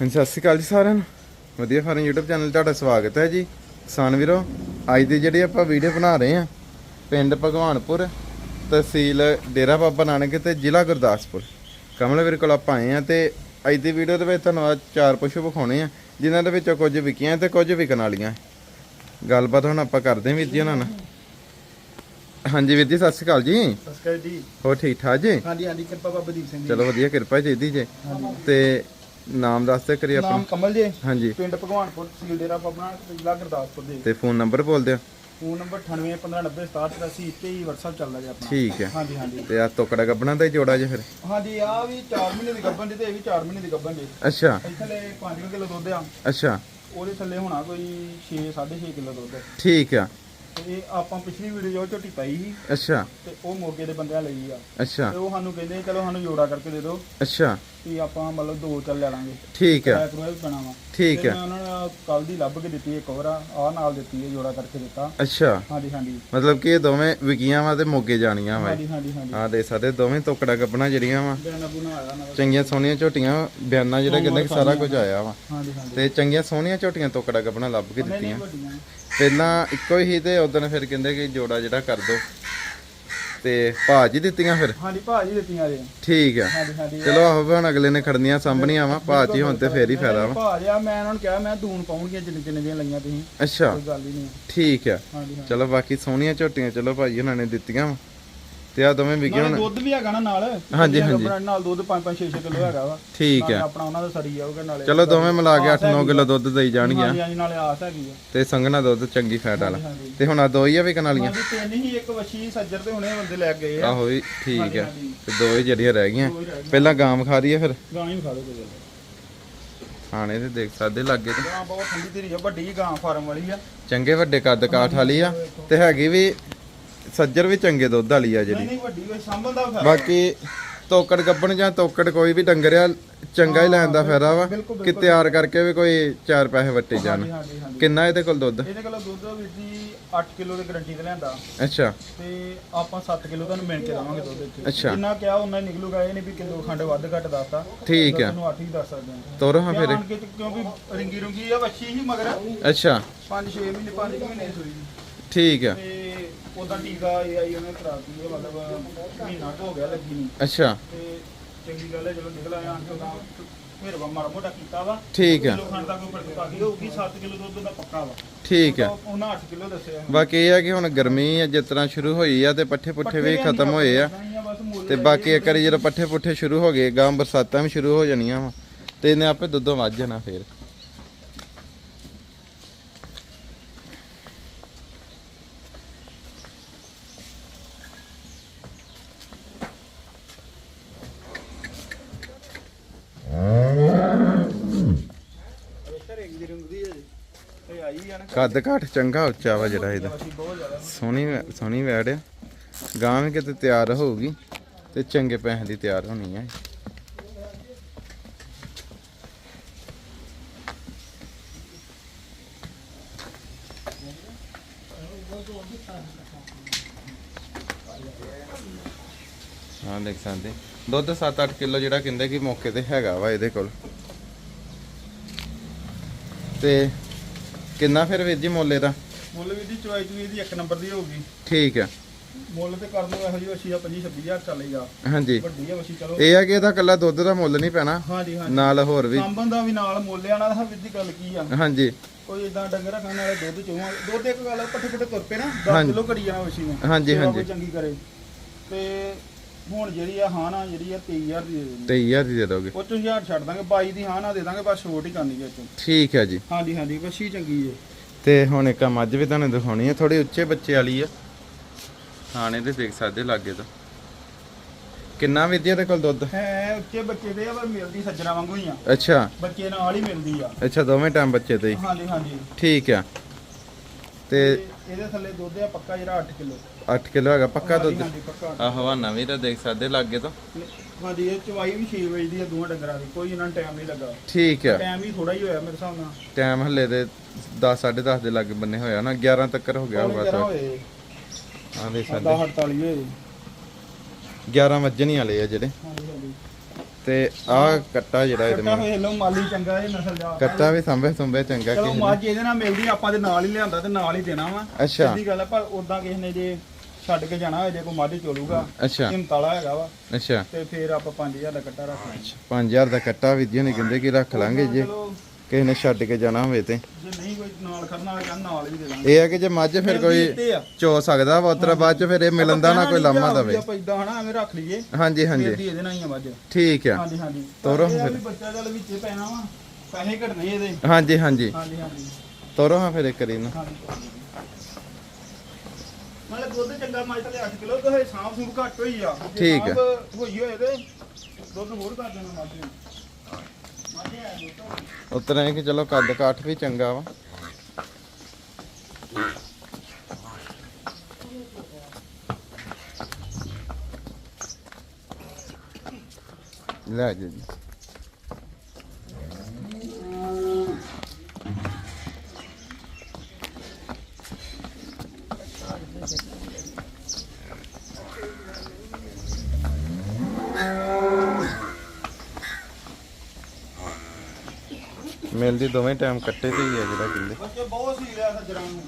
ਹਾਂਜੀ ਸਤਿ ਸ਼੍ਰੀ ਅਕਾਲ ਜੀ ਸਾਰਿਆਂ ਨੂੰ। ਵਧੀਆ ਫਾਰਮ YouTube ਚੈਨਲ ਤੁਹਾਡਾ ਸਵਾਗਤ ਹੈ ਜੀ। ਕਿਸਾਨ ਵੀਰੋ ਅੱਜ ਦੀ ਜਿਹੜੀ ਆਪਾਂ ਵੀਡੀਓ ਬਣਾ ਰਹੇ ਹਾਂ ਪਿੰਡ ਭਗਵਾਨਪੁਰ ਤਹਿਸੀਲ ਡੇਰਾ ਬਾਬਾ ਨਾਨਕ ਤੇ ਜ਼ਿਲ੍ਹਾ ਗੁਰਦਾਸਪੁਰ। ਕਮਲ ਵੀਰ ਕੋਲ ਆਪਾਂ ਆਏ ਆ ਤੇ ਅੱਜ ਦੀ ਵੀਡੀਓ ਦੇ ਵਿੱਚ ਤੁਹਾਨੂੰ ਚਾਰ ਪਸ਼ੂ ਵਿਖਾਉਣੇ ਆ ਜਿਨ੍ਹਾਂ ਦੇ ਵਿੱਚੋਂ ਕੁਝ ਵਿਕੀਆਂ ਤੇ ਕੁਝ ਵਿਕਣ ਵਾਲੀਆਂ। ਗੱਲਬਾਤ ਹੁਣ ਆਪਾਂ ਕਰਦੇ ਹਾਂ ਵੀਰ ਜੀ ਉਹਨਾਂ ਨਾਲ। ਹਾਂਜੀ ਵੀਰ ਜੀ ਸਤਿ ਸ਼੍ਰੀ ਅਕਾਲ ਜੀ। ਸਸਕਰ ਜੀ। ਹੋਰ ਠੀਕ ਠਾਕ ਜੀ? ਹਾਂਜੀ ਹਾਂਜੀ ਕਿਰਪਾ ਬਾਬਾ ਦੀਪ ਸਿੰਘ ਜੀ। ਚਲੋ ਵਧੀਆ ਕਿਰਪਾ ਚਾਹੀਦੀ ਜੇ। ਤੇ ਨਾਮ ਦੱਸਦੇ ਕਰੀ ਨਾਮ ਆਪਣਾ ਕਮਲ ਜੀ। ਹਾਂਜੀ। ਪਿੰਡ ਭਗਵਾਨਪੁਰ ਤਹਿਸੀਲ ਡੇਰਾ ਬਾਬਾ ਜ਼ਿਲ੍ਹਾ ਗੁਰਦਾਸਪੁਰ ਦੇ ਤੇ ਫੋਨ ਨੰਬਰ ਬੋਲ ਦਿਓ। ਫੋਨ ਨੰਬਰ 9815906783 ਇੱਥੇ ਹੀ WhatsApp ਚੱਲਦਾ ਜੀ ਆਪਣਾ। ਠੀਕ ਹੈ। ਹਾਂਜੀ ਹਾਂਜੀ। ਤੇ ਆ ਤੋਕੜਾ ਗੱਬਣਾ ਦਾ ਹੀ ਜੋੜਾ ਜੇ ਫਿਰ। ਹਾਂਜੀ ਆ ਵੀ 4 ਮਹੀਨੇ ਦੀ ਗੱਭਣ ਦੀ ਤੇ ਇਹ ਵੀ 4 ਮਹੀਨੇ ਦੀ ਗੱਭਣ ਦੀ ਅੱਛਾ। ਇੱਥੇ 5 ਕਿਲੋ ਦੁੱਧ ਆ। ਅੱਛਾ। ਉਹਦੇ ਥੱਲੇ ਹੋਣਾ ਕੋਈ 6 6.5 ਕਿਲੋ ਦੁੱਧ। ਠੀਕ ਆ। ਤੇ ਇਹ ਆਪਾਂ ਪਿਛਲੀ ਵੀਡੀਓ ਝੋਟੀ ਪਾਈ ਸੀ ਅੱਛਾ। ਤੇ ਉਹ ਮੋਗੇ ਦੇ ਬੰਦਿਆਂ ਲਈ ਆ। ਅੱਛਾ। ਤੇ ਉਹ ਸਾਨੂੰ ਕਹਿੰਦੇ ਚਲੋ ਸਾਨੂੰ ਜੋੜਾ ਕਰਕੇ ਦੇ ਦਿਓ। ਅੱਛਾ। ਵੀ ਆਪਾਂ ਮਤਲਬ ਦੋ ਚੱਲ ਲੈ ਲਾਂਗੇ। ਠੀਕ ਆ। ਠੀਕ ਆ। ਮੈਂ ਉਹਨਾਂ ਨੂੰ ਕੱਲ ਦੀ ਲੱਭ ਕੇ ਦਿੱਤੀ ਇੱਕ ਹੋਰ ਆ। ਆਹ ਨਾਲ ਦਿੱਤੀ ਹੈ ਜੋੜਾ ਕਰਕੇ ਦਿੱਤਾ। ਅੱਛਾ। ਹਾਂਜੀ ਹਾਂਜੀ। ਮਤਲਬ ਕਿ ਇਹ ਦੋਵੇਂ ਵਿਕੀਆਂ ਵਾ ਤੇ ਮੋਗੇ ਜਾਣੀਆਂ ਵਾ। ਹਾਂਜੀ ਹਾਂਜੀ ਹਾਂਜੀ। ਆ ਦੇ ਸਕਦੇ ਦੋਵੇਂ ਤੋਕੜਾ ਜਿਹੜੀਆਂ ਵਾ। ਚੰਗੀਆਂ ਸੋਹਣੀਆਂ ਝੋਟੀਆਂ ਬਿਆਨਾ ਜਿਹੜਾ ਸਾਰਾ ਕੁਝ ਆਇਆ ਵਾ। ਹਾਂਜੀ ਹਾਂਜੀ। ਤੇ ਚੰਗੀਆਂ ਸੋਹਣੀਆਂ ਝੋਟੀਆਂ ਤੋਕੜਾ ਗੱਬਣਾ ਲੱਭ ਕੇ ਦਿੱਤੀਆਂ। ਪਹਿਲਾਂ ਇੱਕੋ ਹੀ ਤੇ ਉਦੋਂ ਫਿਰ ਕਹਿੰਦੇ ਕਿ ਜੋੜਾ ਜਿਹੜਾ ਕਰ ਦੋ। ਤੇ ਭਾਜ ਦਿੱਤੀਆਂ ਫਿਰ? ਹਾਂਜੀ ਭਾਜੀ ਦਿੱਤੀਆਂ ਜੀ। ਠੀਕ ਆ। ਹਾਂਜੀ ਹਾਂਜੀ। ਚਲੋ ਆਹੋ ਹੁਣ ਅਗਲੇ ਨੇ ਖੜਨੀਆਂ ਸਾਂਭਣੀਆਂ ਵਾ। ਭਾਜ ਹੁਣ ਤੇ ਫੇਰ ਹੀ ਫਾਇਦਾ ਵਾ। ਭਾਜ ਆ ਮੈਂ ਉਹਨਾਂ ਨੂੰ ਕਿਹਾ ਮੈਂ ਦੂਨ ਪਾਉਣਗੀਆਂ ਜਿੰਨੇ ਜਿੰਨੇ ਦੀਆਂ ਲਈਆਂ ਤੁਸੀਂ। ਅੱਛਾ। ਕੋਈ ਗੱਲ ਹੀ ਨਹੀਂ। ਠੀਕ ਆ। ਚਲੋ ਬਾਕੀ ਸੋਹਣੀਆਂ ਝੋਟੀਆਂ ਚਲੋ ਭਾਜੀ ਉਹਨਾਂ ਨੇ ਦਿੱਤੀਆਂ ਵਾ। ਤੇ ਆ ਦੋਵੇਂ ਨਾਲੇ ਹੁਣ। ਦੁੱਧ ਵੀ ਹੈਗਾ ਨਾ ਨਾਲ। ਹਾਂਜੀ, ਹਾਂਜੀ। ਆਪਣਾ ਨਾਲ ਦੁੱਧ 5 5 6 6 ਕਿਲੋ ਹੈਗਾ ਵਾ। ਠੀਕ ਆ ਆਪਣਾ ਉਹਨਾਂ ਦਾ ਸਰੀ ਜਾਊਗਾ ਨਾਲੇ ਚਲੋ ਦੋਵੇਂ ਮਿਲਾ ਕੇ 8-9 ਕਿਲੋ ਦੁੱਧ ਦੇਈ ਜਾਣਗੀਆਂ। ਹਾਂਜੀ ਹਾਂਜੀ ਨਾਲੇ ਆਸ ਹੈਗੀ ਆ। ਤੇ ਸੰਘਣਾ ਦੁੱਧ ਚੰਗੀ ਫੈਟ ਵਾਲਾ। ਤੇ ਹੁਣ ਆ ਦੋ ਹੀ ਆ ਵਿਕਣ ਵਾਲੀਆਂ ਹਾਂਜੀ ਤਿੰਨ ਹੀ ਇੱਕ ਵਸ਼ੀ ਸੱਜਰ ਤੇ ਹੁਣੇ ਬੰਦੇ ਲੈ ਗਏ ਆ। ਆਹੋ ਵੀ ਠੀਕ ਹਾਂਜੀ। ਤੇ ਦੋ ਹੀ ਜਿਹੜੀਆਂ ਰਹਿ ਗਈਆਂ। ਹੀ। ਪਹਿਲਾਂ ਗਾਂ ਖਾ ਰਹੀ ਆ ਫਿਰ। ਗਾਂ ਹੀ ਖਾ ਦੋ ਕੋਈ ਖਾਣੇ ਤੇ ਦੇਖ ਸਕਦੇ ਲੱਗੇ ਤੇ। ਗਾਂ ਬਹੁਤ ਠੰਡੀ ਧੀਰੀ ਆ ਵੱਡੀ ਗਾਂ ਫਾਰਮ ਵਾਲੀ ਆ। ਚੰਗੇ ਵੱਡੇ ਕੱਦ ਕਾਠ ਵਾਲੀ ਆ। ਤੇ ਹੈਗੀ ਵੀ ਸੱਜਰ ਵੀ ਚੰਗੇ ਦੁੱਧ ਵਾਲੀ ਆ ਜਿਹੜੀ। ਨਹੀਂ ਵੱਡੀ ਕੋਈ ਸੰਭਲ ਦਾ ਫਾਇਦਾ। ਬਾਕੀ ਤੋਕੜ ਗੱਬਣ ਜਾਂ ਤੋਕੜ ਕੋਈ ਵੀ ਡੰਗਰ ਆ ਚੰਗਾ ਹੀ ਲੈਣ ਦਾ ਫਾਇਦਾ ਵਾ। ਬਿਲਕੁਲ, ਕਿ ਤਿਆਰ ਕਰਕੇ ਵੀ ਕੋਈ ਚਾਰ ਪੈਸੇ ਵੱਟੇ ਜਾਣ। ਹਾਂਜੀ ਹਾਂਜੀ। ਹਾਂਜੀ ਕਿੰਨਾ ਇਹਦੇ ਕੋਲ ਦੁੱਧ? ਇਹਦੇ ਕੋਲ ਦੁੱਧ ਵੀਰ ਜੀ 8 ਕਿਲੋ ਦੀ ਗਰੰਟੀ ਤੇ ਲਿਆਂਦਾ। ਅੱਛਾ। ਤੇ ਆਪਾਂ 7 ਕਿਲੋ ਤੁਹਾਨੂੰ ਮਿਲ ਕੇ ਦਵਾਂਗੇ ਦੁੱਧ ਇੱਥੇ ਅੱਛਾ। ਜਿੰਨਾ ਕਿਹਾ ਉਹਨਾਂ ਨਿਕਲੂਗਾ ਇਹ ਨਹੀਂ ਵੀ ਕਿਲੋ ਖੰਡ ਵੱਧ ਘੱਟ ਦੱਸਦਾ ਠੀਕ ਆ। ਤੁਹਾਨੂੰ 8 ਹੀ ਦੱਸ ਸਕਦੇ ਹਾਂ। ਤੋਰੋ ਹਾਂ ਫਿਰ। ਜਾਣ ਕੇ ਤੇ ਕਿਉਂਕਿ ਰਿੰਗੀ ਰੁੰਗੀ ਆ ਵੱਛੀ ਹੀ ਮਗਰ ਅੱਛਾ। 5-6 ਮਹੀਨੇ 5 ਮਹੀਨੇ ਸੂਈ। ਠੀਕ ਆ। ਤੇ ਉਹਦਾ ਟੀਕਾ ਇਹ ਆਈ ਉਹਨੇ ਕਰਾ ਦਿੱਤੀ ਮਤਲਬ ਮਹੀਨਾ ਕੁ ਹੋ ਗਿਆ ਲੱਗੀ ਨੂੰ। ਅੱਛਾ। ਤੇ ਚੰਗੀ ਗੱਲ ਹੈ ਚਲੋ ਨਿਕਲ ਆਇਆ ਆਂਟੀ ਉਹਦਾ ਫਿਰ ਮਾੜਾ ਮੋਟਾ ਕੀਤਾ ਵਾ। ਠੀਕ ਆ ਕਿਲੋ ਖੰਡ ਦਾ ਕੋਈ ਫ਼ਰਕ ਪਾ ਗਈ ਹੋਊਗੀ 7 ਕਿਲੋ ਦੁੱਧ ਦਾ ਪੱਕਾ ਵਾ। ਠੀਕ ਆ ਉਹ- ਉਹਨਾਂ 8 ਕਿਲੋ ਦੱਸਿਆ ਬਾਕੀ ਇਹ ਆ ਕਿ ਹੁਣ ਗਰਮੀ ਆ ਜਿਸ ਤਰ੍ਹਾਂ ਸ਼ੁਰੂ ਹੋਈ ਆ ਤੇ ਪੱਠੇ ਪੁੱਠੇ ਵੀ ਖਤਮ ਹੋਏ ਆ। ਤੇ ਬਾਕੀ ਇੱਕ ਵਾਰੀ ਜਦੋਂ ਪੱਠੇ ਪੁੱਠੇ ਸ਼ੁਰੂ ਹੋ ਗਏ ਗਾਂ ਬਰਸਾਤਾਂ ਵੀ ਸ਼ੁਰੂ ਹੋ ਜਾਣੀਆਂ ਵਾ ਤੇ ਇਹਨੇ ਆਪੇ ਦੁੱਧੋਂ ਵੱਧ ਜਾਣਾ ਫੇਰ ਇਹ ਆਈ ਆ ਨਾ ਕੱਦ ਕਾਠ ਚੰਗਾ ਉੱਚਾ ਵਾ ਜਿਹੜਾ ਇਹਦਾ। ਸੋਹਣੀ ਸੋਹਣੀ ਵੈੜ ਆ। ਗਾਂ ਵੀ ਕਿਤੇ ਤਿਆਰ ਹੋਊਗੀ ਤੇ ਚੰਗੇ ਪੈਸੇ ਦੀ ਤਿਆਰ ਹੋਣੀ ਆ ਹਾਂ ਦੇਖ ਸਕਦੇ। ਦੁੱਧ 7-8 ਕਿਲੋ ਜਿਹੜਾ ਕਹਿੰਦੇ ਕਿ ਮੌਕੇ ਤੇ ਹੈਗਾ ਵਾ ਇਹਦੇ ਕੋਲ। ਤੇ ਕਿੰਨਾ ਫਿਰ ਵੀਰ ਜੀ ਮੁੱਲ ਇਹਦਾ? ਮੁੱਲ ਵੀ ਦੀ ਚੁਆਈ ਚੁਈ ਦੀ ਇੱਕ ਨੰਬਰ ਦੀ ਹੋਊਗੀ ਠੀਕ ਆ। ਮੁੱਲ ਤੇ ਕਰ ਨੂੰ ਇਹੋ ਜਿਹੀ ਵਸ਼ੀ ਆ 25 26000 ਚੱਲੇਗਾ ਹਾਂਜੀ। ਵੱਡੀ ਆ ਵਸ਼ੀ ਚਲੋ। ਇਹ ਆ ਕਿ ਇਹਦਾ ਕੱਲਾ ਦੁੱਧ ਦਾ ਮੁੱਲ ਨਹੀਂ ਪੈਣਾ? ਹਾਂਜੀ ਹਾਂਜੀ। ਨਾਲ ਹੋਰ ਵੀ। ਸਾਂਭਣ ਦਾ ਵੀ ਨਾਲ ਮੁੱਲ ਆਣਾ ਦਾ ਵਿੱਦੀ ਗੱਲ ਕੀ ਆ। ਹਾਂਜੀ। ਕੋਈ ਇਦਾਂ ਡੰਗਰ ਰੱਖਣ ਵਾਲੇ ਦੁੱਧ ਚੋਵਾਂ ਦੁੱਧ ਇੱਕ ਗੱਲ ਪੱਠੇ ਪੱਠੇ ਤੁਰ ਨਾ 10 ਹਾਂਜੀ। ਕਿਲੋ ਘੜੀ ਜਾਣਾ ਵਸ਼ੀ ਨੇ। ਹਾਂਜੀ, ਹਾਂਜੀ। ਚੰਗੀ ਕਰੇ। ਤੇ ਹੁਣ ਜਿਹੜੀ ਆ ਹਾਂ ਨਾ ਜਿਹੜੀ ਆ 23000 ਦੀ ਦੇ ਦੇਣੀ 23000 ਦੀ ਦੇ ਦੋਗੇ। ਉਹ ਚੋਂ 1000 ਛੱਡ ਦਾਂਗੇ 22 ਦੀ ਹਾਂ ਨਾ ਦੇ ਦਾਂਗੇ ਬਸ ਛੋਟ ਹੀ ਕਰਨੀ ਹੈ ਚੋਂ ਠੀਕ ਹੈ ਜੀ। ਹਾਂਜੀ ਹਾਂਜੀ ਵਸ਼ੀ ਚੰਗੀ ਹੈ ਤੇ ਹੁਣ ਇੱਕ ਆ ਮੱਝ ਵੀ ਤੁਹਾਨੂੰ ਦਿਖਾਉਣੀ ਹੈ ਥੋੜੀ ਉੱਚੇ ਬੱਚੇ ਵਾਲੀ ਆ। ਥਾਣੇ ਤੇ ਦੇਖ ਸਕਦੇ ਲਾਗੇ ਤੋਂ। ਕਿੰਨਾ ਵਿਦਿਆ ਦੇ ਕੋਲ ਦੁੱਧ? ਹੈ ਉੱਚੇ ਬੱਚੇ ਦੇ ਆ ਪਰ ਮਿਲਦੀ ਸੱਜਣਾ ਵਾਂਗੂ ਹੀ ਆ। ਅੱਛਾ। ਬੱਚੇ ਨਾਲ ਹੀ ਮਿਲਦੀ ਆ। ਅੱਛਾ ਦੋਵੇਂ ਟਾਈਮ ਬੱਚੇ ਤੇ ਹੀ। ਹਾਂਜੀ ਹਾਂਜੀ। ਠੀਕ ਆ। ਤੇ ਇਹਦੇ ਥੱਲੇ ਦੁੱਧ ਆ ਪੱਕਾ ਜਿਹੜਾ 8 ਕਿਲੋ। 8 ਕਿਲੋ ਹੈਗਾ ਪੱਕਾ ਦੁੱਧ? ਹਾਂਜੀ ਪੱਕਾ। ਆ ਹਵਾਨਾ ਵੀ ਤਾਂ ਦੇਖ ਸਕਦੇ ਲਾਗੇ ਤੋਂ। ਹਾਂਜੀ ਇਹ ਚਵਾਈ ਵੀ 6 ਵਜੇ ਦੀ ਆ ਦੋਵਾਂ ਡੰਗਰਾਂ ਦੀ। ਕੋਈ ਇਹਨਾਂ ਨੂੰ ਟਾਈਮ ਨਹੀਂ ਲੱਗਾ। ਠੀਕ ਆ। ਟਾਈਮ ਹੀ ਥੋੜਾ ਹੀ ਹੋਇਆ ਮੇਰੇ ਹਿਸਾਬ ਨਾਲ। ਟਾਈਮ ਹੱਲੇ ਦੇ 10 10:30 ਦੇ ਲਾਗੇ ਬੰਨੇ ਹੋਇਆ ਨਾ 11 ਤੱਕ ਹੋ ਗਿਆ ਗਿਆਰਾਂ ਤਾਂ ਹੋਏ। ਆ ਦੇਖ ਸਕਦੇ 10 48 ਹੋਏ। 11 ਵੱਜਣ ਹੀ ਵਾਲੇ ਆ ਜਿਹੜੇ। ਹਾਂਜੀ। ਤੇ ਆਹ ਕੱਟਾ ਜਿਹੜਾ ਇਹਦੇ ਕੱਟਾ ਨਾਲ। ਵੇਖ ਲਓ ਮਾਲੀ ਚੰਗਾ ਇਹ ਨਸਲ ਦਾ। ਕੱਟਾ ਵੀ ਸੰਭੇ ਸੰਭੇ ਚੰਗਾ ਚਲੋ ਕਿਸੇ ਨੇ। ਮੱਝ ਇਹਦੇ ਨਾਲ ਮਿਲਦੀ ਆਪਾਂ ਤੇ ਨਾਲ ਹੀ ਲਿਆਂਦਾ ਤੇ ਨਾਲ ਹੀ ਦੇਣਾ ਵਾ। ਅੱਛਾ। ਸਿੱਧੀ ਗੱਲ ਆ ਪਰ ਉਦਾਂ ਕਿਸੇ ਨੇ ਜੇ ਛੱਡ ਕੇ ਜਾਣਾ ਹੋਏ ਜੇ ਕੋਈ ਮੱਝ ਚੋਲੂਗਾ ਅੱਛਾ। ਹਿੰਮਤਾਲਾ ਹੈਗਾ ਵਾ। ਅੱਛਾ। ਤੇ ਫਿਰ ਆਪਾਂ 5000 ਦਾ ਕੱਟਾ ਰੱਖ ਲਾਂਗੇ। 5000 ਦਾ ਕੱਟਾ ਵੀ ਜੀ ਨੇ ਕਹਿੰਦੇ ਕਿ ਰੱਖ ਲਾਂਗੇ ਜੇ ਚਲੋ। ਕਿਸੇ ਨੇ ਛੱਡ ਕੇ ਜਾਣਾ ਹੋਵੇ ਤੇ। ਜੇ ਨਹੀਂ ਕੋਈ ਨਾਲ ਖੜਨ ਵਾਲਾ ਕਹਿੰਦਾ ਨਾਲ ਹੀ ਦੇ ਦਾਂਗੇ। ਇਹ ਹੈ ਕਿ ਜੇ ਮੱਝ ਫਿਰ ਕੋਈ ਇੱਥੇ ਆ। ਚੋ ਸਕਦਾ ਵਾ ਉਤਰਾ ਬਾਅਦ ਚ ਫਿਰ ਇਹ ਮਿਲਣ ਦਾ ਨਾ ਕੋਈ ਲਾਮਾ ਦਵੇ। ਆਪਾਂ ਇਦਾਂ ਹਨਾ ਐਵੇਂ ਰੱਖ ਲਈਏ। ਹਾਂਜੀ ਹਾਂਜੀ। ਦੀ ਇਹਦੇ ਨਾਲ ਹੀ ਆ ਮੱਝ। ਠੀਕ ਆ। ਹਾਂਜੀ ਹਾਂਜੀ। ਤੋਰੋ ਇਹ ਫਿਰ। ਵੀ ਬੱਚਾ ਚੱਲ ਵਿੱਚੇ ਪੈਣਾ ਵਾ। ਪੈਸੇ ਘਟਨੇ ਇਹਦੇ। ਹਾਂਜੀ ਹਾਂਜੀ। ਹਾਂਜੀ ਹਾਂਜੀ। ਤੋਰੋ ਹਾਂ ਫਿਰ ਇੱਕ ਕਰੀ ਨਾ ਹਾਂਜੀ। ਮਤਲਬ ਦੁੱਧ ਚੰਗਾ ਮੱਝ ਤੇ 8 ਕਿਲੋ ਤੇ ਹੋਏ ਸਾਂਭ ਸੂਬ ਘੱਟ ਹੋਈ ਆ। ਜੇ ਠੀਕ ਆ। ਸਾਂਭ ਹੋਈ ਹੋਏ ਤੇ ਦੁੱਧ ਹੋਰ ਕਰ ਦੇਣਾ ਮੱਝ ਨੇ। ਮੱਝ ਹੈ ਦੁੱਧ ਉਤਰਾ ਹੈ ਕਿ ਚਲੋ ਕੱਦ ਕਾਠ ਵੀ ਚੰਗਾ ਵਾ। ਲੈ ਮਿਲਦੀ ਦੋਵੇਂ ਟਾਈਮ ਕੱਟੇ ਤੇ ਹੀ ਆ ਜਿਹੜਾ ਕਹਿੰਦੇ। ਬੱਚੇ ਬਹੁਤ ਸੀ ਲਿਆ ਸੱਜਰਾਂ ਨੂੰ।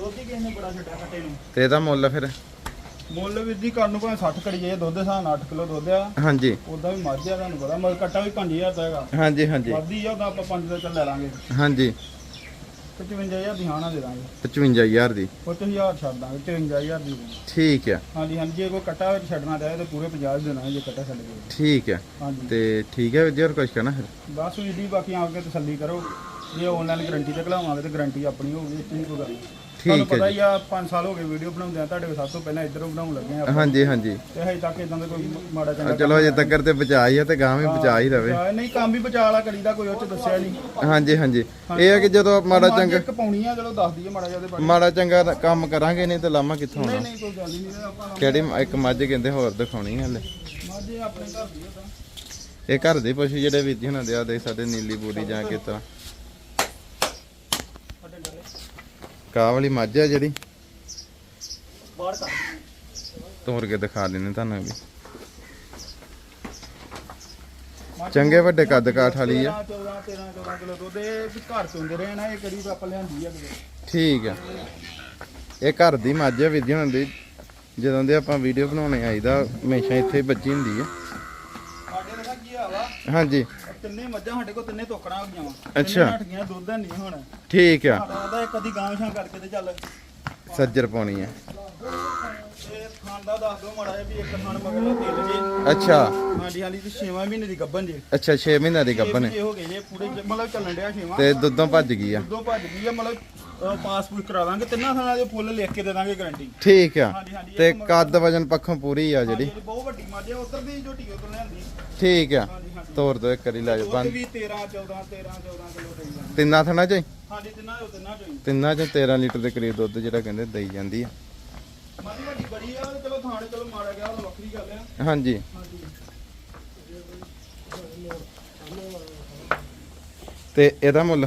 ਰੋਟੀ ਕਿਸ ਨੇ ਬੜਾ ਛੱਡਿਆ ਕੱਟੇ ਨੂੰ। ਤੇ ਇਹਦਾ ਮੁੱਲ ਫਿਰ? ਮੁੱਲ ਵੀ ਦੀ ਕਰਨ ਨੂੰ ਭਾਵੇਂ 60 ਕੜੀ ਜਾਏ ਦੁੱਧ ਦੇ ਹਿਸਾਬ ਨਾਲ 8 ਕਿਲੋ ਦੁੱਧ ਆ। ਹਾਂਜੀ। ਉਦਾਂ ਵੀ ਮੱਝ ਆ ਤੁਹਾਨੂੰ ਪਤਾ ਮਗਰ ਕੱਟਾ ਵੀ 5000 ਦਾ ਹੈਗਾ। ਹਾਂਜੀ ਹਾਂਜੀ। ਵੱਧਦੀ ਆ ਆਪਾਂ 5 ਦਾ ਚੱਲ ਲੈ ਲਾਂਗੇ। ਹਾਂਜੀ। 55000 ਦੀ ਹਾਣਾ ਦੇ ਦਾਂਗੇ। 55000 ਦੀ? 5000 ਛੱਡ ਦਾਂਗੇ 53000 ਦੀ। ਠੀਕ ਆ ਹਾਂਜੀ ਹਾਂਜੀ ਜੇ ਕੋਈ ਕੱਟਾ ਵਿੱਚ ਛੱਡਣਾ ਚਾਹੇ ਤਾਂ ਪੂਰੇ 50 ਦੇਣਾ ਹੈ ਜੇ ਕੱਟਾ ਛੱਡ ਗਏ। ਠੀਕ ਹਾਂਜੀ। ਤੇ ਠੀਕ ਹੈ ਵੀਰ ਜੀ ਹੋਰ ਕੁਝ ਕਹਿਣਾ ਫਿਰ? ਬਸ ਵੀ ਦੀ ਬਾਕੀ ਆ ਕੇ ਤਸੱਲੀ ਕਰੋ। ਜੇ ਆਨਲਾਈਨ ਗਾਰੰਟੀ ਤੇ ਖਲਾਵਾਂਗੇ ਤੇ ਗਾਰੰਟੀ ਆਪਣੀ ਹੋਊਗੀ ਨਹੀਂ ਕੋਈ ਗੱਲ ਤੁਹਾਨੂੰ ਠੀਕ ਹੈ ਪਤਾ ਹੀ ਆ 5 ਸਾਲ ਹੋ ਗਏ ਵੀਡੀਓ ਬਣਾਉਂਦੇ ਆ ਤੁਹਾਡੇ ਕੋਲ ਸਭ ਤੋਂ ਪਹਿਲਾਂ ਇੱਧਰੋਂ ਬਣਾਉਣ ਲੱਗੇ ਆ। ਹਾਂਜੀ ਹਾਂਜੀ। ਤੇ ਹਜੇ ਤੱਕ ਇਦਾਂ ਦਾ ਕੋਈ ਮਾੜਾ ਆ ਚੰਗਾ ਚਲੋ ਅਜੇ ਤੱਕ ਤੇ ਬਚਾ ਹੀ ਆ ਤੇ ਗਾਂ ਵੀ ਬਚਾ ਹੀ ਰਵੇ। ਨਹੀਂ ਕੰਮ ਵੀ ਬਚਾ ਵਾਲਾ ਕਰੀਦਾ ਕੋਈ ਉਹ ਚ ਦੱਸਿਆ ਨਹੀਂ ਹਾਂਜੀ ਹਾਂਜੀ। ਇਹ ਹੈ ਕਿ ਜਦੋਂ ਮਾੜਾ ਚੰਗਾ ਇੱਕ ਪਾਉਣੀ ਆ ਚਲੋ ਦੱਸ ਦਈਏ ਮਾੜਾ ਜਿਹਾ ਬਾਰੇ। ਮਾੜਾ ਚੰਗਾ ਕੰਮ ਕਰਾਂਗੇ ਨਹੀਂ ਤੇ ਲਾਮਾ ਕਿੱਥੋਂ ਨਹੀਂ ਆਉਣਾ? ਨਹੀਂ ਕੋਈ ਗੱਲ ਨਹੀਂ ਆਪਾਂ ਕਿਹੜੀ ਇੱਕ ਮੱਝ ਕਹਿੰਦੇ ਹੋਰ ਦਿਖਾਉਣੀ ਹਲੇ। ਮਾਝੇ ਆਪਣੇ ਘਰ ਦੀ ਆ ਤਾਂ। ਇਹ ਘਰ ਦੇ ਪਸ਼ੂ ਜਿਹੜੇ ਵੀਰ ਜੀ ਹੁਣਾਂ ਦੇ ਆ ਦੇ ਸਾਡੇ ਨੀਲੀ ਬੂਰੀ ਜਾਂ ਕਿਤਾ ਸਾਡੇ ਡਰੇ ਕਾਹ ਵਾਲੀ ਮੱਝ ਆ ਜਿਹੜੀ। ਬਾਹਰ ਕਰ। ਤੋੜ ਕੇ ਦਿਖਾ ਦਿੰਦੇ ਤੁਹਾਨੂੰ ਵੀ। ਚੰਗੇ ਵੱਡੇ ਕੱਦ ਕਾਠ ਵਾਲੀ ਆ। 14 13 14 ਕਿਲੋ ਦੁੱਧ ਇਹ ਵੀ ਘਰ ਤੋਂ ਹੁੰਦੇ ਰਹੇ ਨਾ ਇਹ ਕਰੀ ਆਪਾਂ ਲਿਆਂਦੀ ਆ ਕਿਤੇ ਠੀਕ ਆ। ਇਹ ਘਰ ਦੀ ਮੱਝ ਆ ਵੀਰ ਜੀ ਹੁਣਾਂ ਦੀ। ਜਦੋਂ ਦੇ ਆਪਾਂ ਵੀਡੀਓ ਬਣਾਉਣੇ ਆਈਦਾ ਹਮੇਸ਼ਾ ਇੱਥੇ ਬੱਜੀ ਹੁੰਦੀ ਆ। ਸਾਡੇ ਦਾ ਕੀ ਹਾਲ ਆ? ਹਾਂਜੀ। ਤਿੰਨੇ ਮੱਝਾਂ ਸਾਡੇ ਕੋਲ ਤਿੰਨੇ ਤੋਕੜਾਂ ਹੋ ਗਈਆਂ ਵਾ। ਅੱਛਾ। ਨੱਠ ਗਈਆਂ ਦੁੱਧ ਹੈ ਨਹੀਂ ਹੁਣ। ਠੀਕ ਆ। ਸਾਡਾ ਉਹਦਾ ਇੱਕ ਅੱਧੀ ਗਾਂ ਛਾਂ ਕਰਕੇ ਤੇ ਚੱਲ। ਸੱਜਰ ਪਾਉਣੀ ਆ। ਖਾਣ ਦਾ ਦੱਸ ਦੋ ਮਾੜਾ ਵੀ ਇੱਕ ਖਾਣ ਮਗਰ ਤੇਲ ਜੇ। ਅੱਛਾ। ਹਾਂਜੀ ਹਾਂਜੀ ਤੇ 6 ਮਹੀਨੇ ਦੀ ਗੱਭਣ ਜੇ। ਅੱਛਾ 6 ਮਹੀਨਿਆਂ ਦੀ ਗੱਭਨ ਇਹ ਹੋ ਗਏ ਜੇ ਪੂਰੇ ਜੇ ਮਤਲਬ ਚੱਲਣ ਡਿਆ 6 ਤੇ ਦੁੱਧੋਂ ਭੱਜ ਗਈ ਆ। ਉਦੋਂ ਭੱਜ ਗਈ ਆ ਮਤਲਬ ਪਾਸਪੋਰਟ ਕਰਾ ਦਾਂਗੇ ਤਿੰਨਾਂ ਥਾਂ ਦੇ ਫੁੱਲ ਲਿਖ ਕੇ ਦੇ ਦਾਂਗੇ ਗਾਰੰਟੀ ਠੀਕ ਆ। ਹਾਂਜੀ ਹਾਂਜੀ ਤੇ ਕੱਦ ਵਜਨ ਪੱਖੋਂ ਪੂਰੀ ਆ ਜਿਹੜੀ। ਬਹੁਤ ਵੱਡੀ ਮੱਝ ਆ ਉਧਰ ਦੀ ਝੋਟੀ ਉਧਰ ਲਿਆਂਦੀ। ਠੀਕ ਆ। ਹਾਂਜੀ ਹਾਂਜੀ। ਤੋਰ ਦੋ ਇੱਕ ਕਰੀ ਲੈ ਜਾਓ ਦੁੱਧ ਬੰਦ। ਵੀ 13 14 13 14 ਕਿਲੋ ਦੇਈ ਜਾਂਦੀ। ਤਿੰਨਾਂ ਥਣਾ ਚ ਹੀ? ਹਾਂਜੀ ਤਿੰਨਾਂ ਦੇ ਤਿੰਨਾਂ ਚੋਂ ਹੀ। ਤਿੰਨਾਂ ਚ 13 ਲੀਟਰ ਦੇ ਕਰੀਬ ਦੁੱਧ ਜਿਹੜਾ ਕਹਿੰਦੇ ਦਈ ਜਾਂਦੀ ਆ। ਮਾੜੀ ਵੱਡੀ ਬੜੀ ਆ ਤੇ ਚਲੋ ਥਾਣੇ ਚਲੋ ਮਾੜਾ ਗਿਆ ਉਹ ਵੱਖਰੀ ਗੱਲ ਆ। ਹਾਂਜੀ। ਹਾਂਜੀ। ਤੇ ਇਹਦਾ ਮੁੱਲ?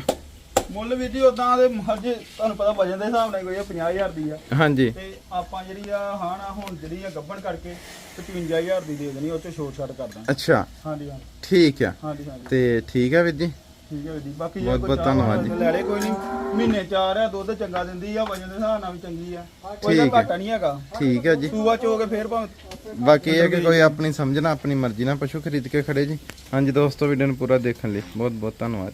ਮੁੱਲ ਵੀ ਜੀ ਉਦਾਂ ਦੇ ਮੱਝ ਤੁਹਾਨੂੰ ਪਤਾ ਵਜਨ ਦੇ ਹਿਸਾਬ ਨਾਲ ਕੋਈ ਆ 50000 ਦੀ ਆ। ਹਾਂਜੀ। ਤੇ ਆਪਾਂ ਜਿਹੜੀ ਆ ਹਾਂ ਨਾ ਹੁਣ ਜਿਹੜੀ ਆ ਗੱਭਣ ਕਰਕੇ 55000 ਦੀ ਦੇ ਦੇਣੀ ਉਹ ਚ ਛੋਟ ਛਾਟ ਕਰ ਦਾਂਗੇ ਅੱਛਾ। ਹਾਂਜੀ ਹਾਂ ਠੀਕ ਆ। ਹਾਂਜੀ ਹਾਂਜੀ। ਤੇ ਠੀਕ ਆ ਵੀਰ ਜੀ? ਠੀਕ ਹੈ ਜੀ। ਬਾਕੀ ਬਹੁਤ- ਬਹੁਤ ਧੰਨਵਾਦ ਜੀ। ਲੈ ਲੈ ਕੋਈ ਨਹੀਂ ਮਹੀਨੇ ਚਾਰ ਆ ਦੁੱਧ ਚੰਗਾ ਦਿੰਦੀ ਆ ਵਜਨ ਦੇ ਹਿਸਾਬ ਨਾਲ ਵੀ ਚੰਗੀ ਆ। ਕੋਈ ਹੈ। ਘਾਟਾ ਨਹੀਂ ਹੈਗਾ। ਠੀਕ ਆ ਜੀ। ਸੂਆ ਚੋ ਕੇ ਫੇਰ ਭਾਵੇਂ ਬਾਕੀ ਇਹ ਕਿ ਕੋਈ ਆਪਣੀ ਸਮਝਣਾ ਆਪਣੀ ਮਰਜ਼ੀ ਨਾਲ ਪਸ਼ੂ ਖਰੀਦ ਕੇ ਖੜੇ ਜੀ। ਹਾਂਜੀ ਦੋਸਤੋ ਵੀਡੀਓ ਨੂੰ ਪੂਰਾ ਦੇਖਣ ਲਈ ਬਹੁਤ ਬਹੁਤ ਧੰਨਵਾਦ